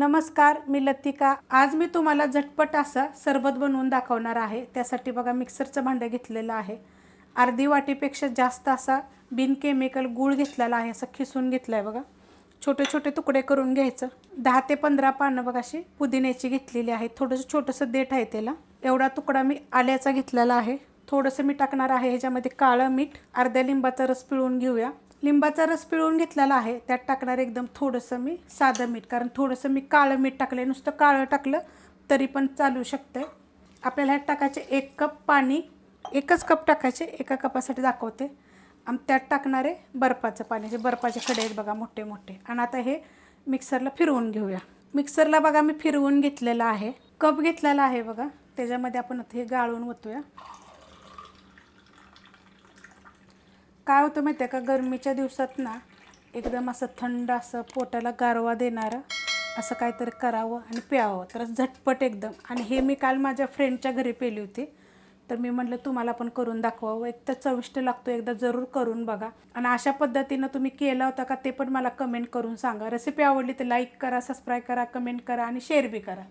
नमस्कार मी लतिका. आज मी तुम्हाला झटपट असा सरबत बनवून दाखवणार आहे. त्यासाठी बघा मिक्सरचं भांडं घेतलेलं आहे. अर्धी वाटीपेक्षा जास्त असा बिन केमिकल गूळ घेतलेला आहे असं खिसून घेतलं आहे बघा. छोटे छोटे तुकडे करून घ्यायचं. दहा ते पंधरा पानं बघा अशी पुदिन्याची घेतलेली आहे. थोडंसं छोटंसं देठ आहे त्याला. एवढा तुकडा मी आल्याचा घेतलेला आहे. थोडंसं मी टाकणार आहे ह्याच्यामध्ये काळं मीठ अर्ध्या लिंबाचा रस पिळून घेऊया. लिंबाचा रस पिळून घेतलेला आहे. त्यात टाकणार एकदम थोडंसं मी साधं मीठ कारण थोडंसं मी काळं मीठ टाकलं नुसतं काळं टाकलं तरी पण चालू शकतं आपल्याला ह्यात टाकायचे एक कप पाणी एकच कप टाकायचे एका कपासाठी दाखवते. आणि त्यात टाकणारे बर्फाचं पाणी. जे बर्फाचे खडे आहेत बघा मोठे मोठे. आणि आता हे मिक्सरला फिरवून घेऊया. मिक्सरला बघा मी फिरवून घेतलेलं आहे. कप घेतलेला आहे बघा. त्याच्यामध्ये आपण आता हे गाळून ओतूया. काय होतं माहिती आहे का? गरमीच्या दिवसात ना एकदम असं थंड असं पोटाला गारवा देणारं असं काहीतरी करावं आणि प्यावं. तर झटपट एकदम. आणि हे मी काल माझ्या फ्रेंडच्या घरी पेली होती. तर मी म्हटलं तुम्हाला पण करून दाखवावं. एक तर चविष्ट लागतो एकदा जरूर करून बघा. आणि अशा पद्धतीनं तुम्ही केला होता का ते पण मला कमेंट करून सांगा. रेसिपी आवडली तर लाईक करा सबस्क्राईब करा कमेंट करा आणि शेअर बी करा.